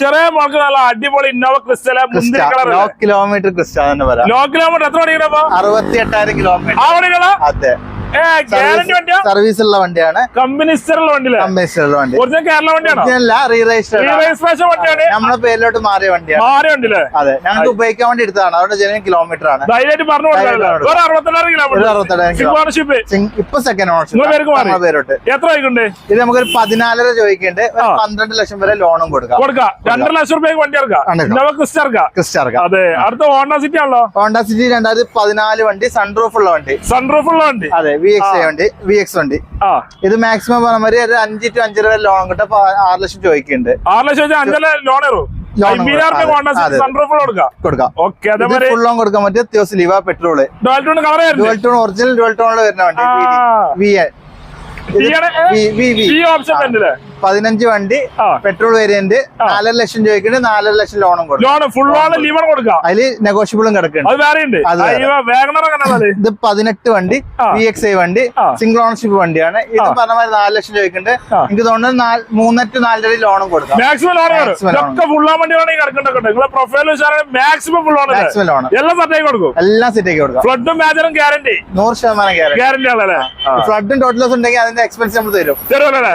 ചെറിയ മോൾക്ക് നല്ല അടിപൊളി ഇന്നോവ ക്രിസ്റ്റല മുന്തിരി കളർ ലോ കിലോമീറ്റർ ക്രിസ്റ്റ തന്നെ പറയാം ലോ കിലോമീറ്റർ എത്ര മണിക്കണപ്പോ അറുപത്തി എട്ടായിരം കിലോമീറ്റർ ആ മണികളാ അതെ. ഏ ഗ്യാരണ്ടി വണ്ടിയാ? സർവീസ് ഉള്ള വണ്ടിയാണ് കമ്പനി വണ്ടി. ഒറിജിനൽ കേരള വണ്ടിയാണോ? വണ്ടിയാണ്. നമ്മുടെ പേരിലോട്ട് മാറിയ വണ്ടിയാണ്. മാറിയ വണ്ടിയല്ലേ? അതെ ഞങ്ങൾക്ക് ഉപയോഗിക്കാൻ വേണ്ടി എടുത്തതാണ്. അതുകൊണ്ട് ജനം കിലോമീറ്റർ ആണ്. ധൈര്യമായിട്ട് പറഞ്ഞു ഇപ്പൊ സെക്കൻഡ്? ഓണർഷിപ്പ് പേരോട്ട് എത്ര വൈകുണ്ട് ഇത് നമുക്കൊരു പതിനാലര ചോദിക്കേണ്ട. പന്ത്രണ്ട് ലക്ഷം വരെ ലോണും കൊടുക്കാം. കൊടുക്കാം. രണ്ടര ലക്ഷം രൂപയ്ക്ക് വണ്ടി ഇറക്കാം. ക്രിസ്റ്റാർക്ക അതെ. അടുത്ത ഹോണ്ട സിറ്റി ആണല്ലോ. ഹോണ്ട സിറ്റി രണ്ടായിരത്തി പതിനാല് വണ്ടി സൺറൂഫ് ഉള്ള വണ്ടി. സൺറൂഫ് ഉള്ള വണ്ടി. അതെ. വി എക്സ് വണ്ടി വി എക്സ് വണ്ടി ആ. ഇത് മാക്സിമം പറഞ്ഞ മാതിരി ഒരു അഞ്ച് ടു അഞ്ചര വരെ ലോൺ കിട്ടും. ആറ് ലക്ഷം ചോദിക്കുന്നുണ്ട്. ആറ് ലക്ഷം അഞ്ചര ലോൺ കൊടുക്കാം. കൊടുക്കാം. ഓക്കെ ഇത് ഫുൾ ലോൺ കൊടുക്കാൻ പറ്റിയ അത്യാവശ്യം ലിവ petrol dual tone colour dual tone original dual ടോണിൽ വരുന്ന വണ്ടി. വി വി ഓപ്ഷൻ പതിനഞ്ച് വണ്ടി പെട്രോൾ വേരിയന്റ് നാലര ലക്ഷം ചോദിക്കുന്നുണ്ട് നാലര ലക്ഷം ലോണും കൊടുക്കും. ഫുൾ ലോൺ കൊടുക്കാം. അതിൽ നെഗോഷ്യബിളും കിടക്കുന്നുണ്ട്. ഇത് പതിനെട്ട് വണ്ടി. വി എക്സ് ഐ വണ്ടി സിംഗിൾ ഓണർഷിപ്പ് വണ്ടിയാണ്. ഇത്. പറഞ്ഞ മാതിരി നാല് ലക്ഷം ആ. എനിക്ക് തോന്നുന്നത് ടു നാലര ലോണും കൊടുക്കാം. മാക്സിമം ലോൺ എല്ലാം സെറ്റാക്കി കൊടുക്കും. ഫ്ലഡും മാജറും ഗ്യാരണ്ടി നൂറ് ശതമാനം ഗ്യാരണ്ടി ഫ്ലഡും ടോട്ടൽ ഉണ്ടെങ്കിൽ അതിന്റെ എക്സ്പെൻസ് നമ്മൾ തരും. തരുമല്ലേ?